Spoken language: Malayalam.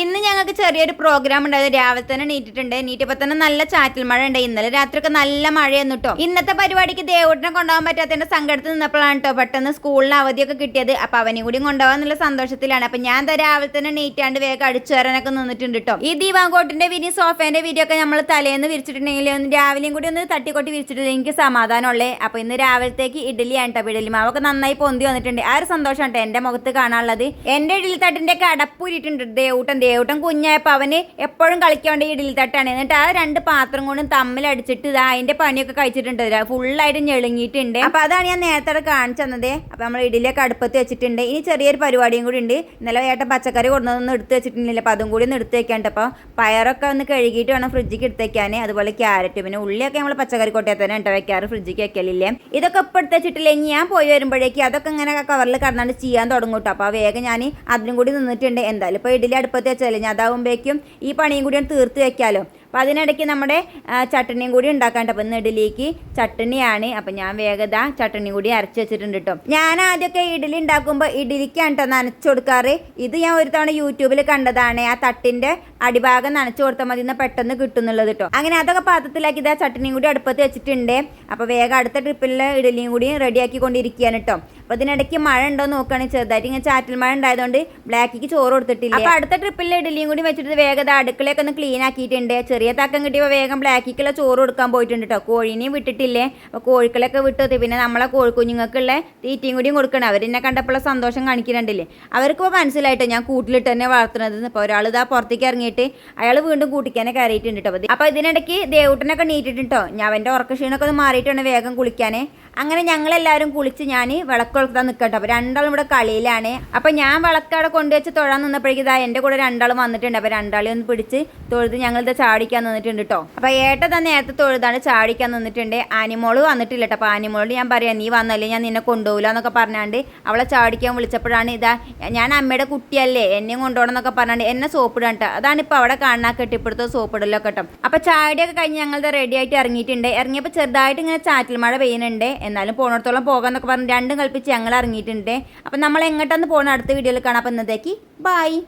ഇന്ന് ഞങ്ങൾക്ക് ചെറിയൊരു പ്രോഗ്രാം ഉണ്ടായിരുന്നു. രാവിലെ തന്നെ നീറ്റിട്ടുണ്ട് നീറ്റപ്പോ തന്നെ നല്ല ചാറ്റൽ മഴ ഉണ്ട്. ഇന്നലെ രാത്രിയൊക്കെ നല്ല മഴയായിരുന്നു കേട്ടോ ഇന്നത്തെ പരിപാടിക്ക് ദേവൂട്ടിനെ കൊണ്ടുപോകാൻ പറ്റാത്തതിന്റെ സങ്കടത്തിൽ നിന്നപ്പോഴാണ് കേട്ടോ പെട്ടെന്ന് സ്കൂളിന് അവധിയൊക്കെ കിട്ടിയത്. അപ്പൊ അവനെ കൂടി കൊണ്ടുപോകാന്നുള്ള സന്തോഷത്തിലാണ്. അപ്പൊ ഞാൻ രാവിലെ തന്നെ നീറ്റാണ്ട് വേഗം അടിച്ചു വരാനൊക്കെ നിന്നിട്ടുണ്ട് കേട്ടോ ഈ ദീപാങ്കോട്ടിന്റെ വിനി സോഫേന്റെ വീഡിയോ ഒക്കെ നമ്മൾ തലേന്ന് വിരിച്ചിട്ടുണ്ടെങ്കിൽ ഒന്ന് രാവിലെയും കൂടി ഒന്ന് തട്ടിക്കൊട്ടി വിരിച്ചിട്ട് എനിക്ക് സമാധാനമുള്ളേ. അപ്പൊ ഇന്ന് രാവിലത്തേക്ക് ഇഡലിയാണ് കേട്ടോ ഇഡലി മാവൊക്കെ നന്നായി പൊന്തി വന്നിട്ടുണ്ട്. ആ ഒരു സന്തോഷം കേട്ടോ എന്റെ മുഖത്ത് കാണാനുള്ളത്. എന്റെ ഇഡലി തട്ടിന്റെ ഒക്കെ അടപ്പൂരിട്ടുണ്ട് ദേവൂട്ടൻ ദേവൂട്ടൻ കുഞ്ഞായപ്പോൾ അവന് എപ്പോഴും കളിക്കേണ്ട ഇഡലി തട്ടാണ്. എന്നിട്ട് ആ രണ്ട് പാത്രം കൊണ്ടും തമ്മിലടിച്ചിട്ട് ഇതാ അതിന്റെ പണിയൊക്കെ കഴിച്ചിട്ടുണ്ട്. ഫുള്ളായിട്ട് ഞെളുങ്ങിയിട്ടുണ്ട്. അപ്പൊ അതാണ് ഞാൻ നേരത്തെ കാണിച്ചു തന്നത്. അപ്പൊ നമ്മൾ ഇഡലിയൊക്കെ അടുപ്പത്ത് വെച്ചിട്ടുണ്ട്. ഇനി ചെറിയൊരു പരിപാടിയും കൂടി ഉണ്ട്. ഇന്നലെ ഏട്ടൻ പച്ചക്കറി കൊണ്ടുവന്നൊന്നും എടുത്ത് വെച്ചിട്ടുണ്ടില്ല അപ്പൊ അതും കൂടി ഒന്ന് എടുത്ത് വെക്കാണ്ട് അപ്പോൾ പയറൊക്കെ ഒന്ന് കഴുകിയിട്ട് വേണം ഫ്രിഡ്ജിക്ക് എടുത്ത് വെക്കാൻ അതുപോലെ ക്യാരറ്റ്. പിന്നെ ഉള്ളിയൊക്കെ നമ്മൾ പച്ചക്കറി കൊട്ടയിൽ തന്നെ ഉണ്ടോ വെക്കാറ്. ഫ്രിഡ്ജിക്ക് വെക്കലില്ലേ. ഇതൊക്കെ ഇപ്പൊ എടുത്ത് വെച്ചിട്ടില്ലെങ്കിൽ ഞാൻ പോയി വരുമ്പോഴേക്ക് അതൊക്കെ ഇങ്ങനെ കവറിൽ കടന്നാണ്ട് ചെയ്യാൻ തുടങ്ങും കേട്ടോ അപ്പോൾ വേഗം ഞാൻ അതിനും കൂടി നിന്നിട്ടുണ്ട്. എന്തായാലും ഇപ്പോൾ ഇഡലി അടുപ്പത്ത് വെച്ചാലേ ഞാൻ ഈ പണിയും കൂടി തീർത്ത് വെക്കാമല്ലോ അപ്പോൾ അതിനിടയ്ക്ക് നമ്മുടെ ചട്ടണിയും കൂടി ഉണ്ടാക്കാണ്ട്. അപ്പോൾ ഇന്ന് ഇഡലിക്ക് ചട്ടണിയാണ്. അപ്പോൾ ഞാൻ വേഗത ചട്ടണി കൂടി അരച്ച് വെച്ചിട്ടുണ്ട് കേട്ടോ ഞാൻ ആദ്യമൊക്കെ ഇഡ്ഡലി ഉണ്ടാക്കുമ്പോൾ ഇഡലിക്കാണ് കേട്ടോ നനച്ചു കൊടുക്കാറ്. ഇത് ഞാൻ ഒരു തവണ യൂട്യൂബിൽ കണ്ടതാണ്. ആ തട്ടിന്റെ അടിഭാഗം നനച്ചു കൊടുത്താൽ മതി എന്നാൽ പെട്ടെന്ന് കിട്ടുന്നുള്ളത് കേട്ടോ അങ്ങനെ അതൊക്കെ പാത്രത്തിലാക്കി ഇതാ ചട്ടണിയും കൂടി അടുപ്പത്ത് വെച്ചിട്ടുണ്ട്. അപ്പോൾ വേഗം അടുത്ത ട്രിപ്പിലെ ഇഡ്ഡലിയും കൂടി റെഡിയാക്കി കൊണ്ടിരിക്കുകയാണ് കേട്ടോ അപ്പോൾ ഇതിനിടയ്ക്ക് മഴ ഉണ്ടോ നോക്കുകയാണെങ്കിൽ ചെറുതായിട്ട് ഇങ്ങനെ ചാറ്റൽ മഴ ഉണ്ടായതുകൊണ്ട് ബ്ലാക്കിക്ക് ചോറ് കൊടുത്തിട്ടില്ല. അപ്പോൾ അടുത്ത ട്രിപ്പിലെ ഇഡലിയും കൂടി വെച്ചിട്ട് വേഗം ദാ അടുക്കളയൊക്കെ ഒന്ന് ക്ലീൻ ആക്കിയിട്ടുണ്ട്. ചെറിയ തക്കം കിട്ടിയപ്പോൾ വേഗം ബ്ലാക്കിക്കുള്ള ചോറ് കൊടുക്കാൻ പോയിട്ടുണ്ട് കേട്ടോ കോഴീനെയും വിട്ടിട്ടില്ലേ? അപ്പോൾ കോഴിക്കളൊക്കെ വിട്ടത് പിന്നെ നമ്മളെ കോഴിക്കുഞ്ഞുങ്ങൾക്കുള്ള തീറ്റയും കൂടിയും കൊടുക്കണം. അവരെന്നെ കണ്ടപ്പോൾ സന്തോഷം കാണിക്കുന്നുണ്ടല്ലേ? അവർക്കിപ്പോൾ മനസ്സിലായിട്ടോ ഞാൻ കൂട്ടിലിട്ട് തന്നെ വളർത്തുന്നത് ഇപ്പോൾ ഒരാൾ ഇതാ പുറത്തേക്ക് ഇറങ്ങിയിട്ട് അയാൾ വീണ്ടും കൂട്ടിക്കാനെ കയറിയിട്ടുണ്ട് കേട്ടോ അപ്പോൾ ഇതിനിടയ്ക്ക് ദേവൂട്ടനൊക്കെ നീറ്റിട്ടുണ്ടോ ഞാൻ അവന്റെ ഉറക്കക്ഷീണൊക്കെ ഒന്ന് മാറിയിട്ടാണ് വേഗം കുളിക്കാനേ. അങ്ങനെ ഞങ്ങളെല്ലാവരും കുളിച്ച് ഞാൻ വിളക്ക് കൊളുത്താൻ നിൽക്കട്ടോ അപ്പോൾ രണ്ടാളും ഇവിടെ കളിയിലാണ്. അപ്പോൾ ഞാൻ വിളക്കവിടെ കൊണ്ടുവച്ച് തൊഴാൻ നിന്നപ്പോഴേക്കും ഇതാ എന്റെ കൂടെ രണ്ടാളും വന്നിട്ടുണ്ട്. അപ്പോൾ രണ്ടാളെ ഒന്ന് പിടിച്ച് തൊഴുത് ഞങ്ങളിത് ചാടിക്കാൻ നിന്നിട്ടുണ്ട് കേട്ടോ അപ്പോൾ ഏട്ട തന്നെ നേരത്തെ തൊഴുതാണ് ചാടിക്കാൻ നിന്നിട്ടുണ്ട്. ആനിമോൾ വന്നിട്ടില്ല കേട്ടോ അപ്പോൾ ആനിമോളോട് ഞാൻ പറയാം നീ വന്നല്ലേ? ഞാൻ നിന്നെ കൊണ്ടുപോകില്ല എന്നൊക്കെ പറഞ്ഞാണ്ട് അവളെ ചാടിക്കാൻ വിളിച്ചപ്പോഴാണ് ഇതാ ഞാൻ അമ്മയുടെ കുട്ടിയല്ലേ എന്നെയും കൊണ്ടുപോകണം എന്നൊക്കെ പറഞ്ഞാണ്ട് എന്നെ സോപ്പിടാൻ കേട്ടോ അതാണ് ഇപ്പോൾ അവിടെ കാണാൻ കെട്ടിപ്പിടുത്ത സോപ്പിടലൊക്കെ കേട്ടോ അപ്പോൾ ചാടിയൊക്കെ കഴിഞ്ഞ് ഞങ്ങളിത് റെഡി ആയിട്ട് ഇറങ്ങിയിട്ടുണ്ട്. ഇറങ്ങിയപ്പോൾ ചെറുതായിട്ട് ഇങ്ങനെ ചാറ്റൽ മഴ പെയ്യുന്നുണ്ട്. എന്നാലും പോണടത്തോളം പോകാന്നൊക്കെ പറഞ്ഞ് രണ്ടും കൽപ്പിച്ച് ഞങ്ങൾ ഇറങ്ങിയിട്ടുണ്ട്. അപ്പം നമ്മൾ എങ്ങോട്ടാന്ന് പോകണം അടുത്ത വീഡിയോയിൽ കാണാം. അപ്പം ഇന്നത്തേക്ക് ബൈ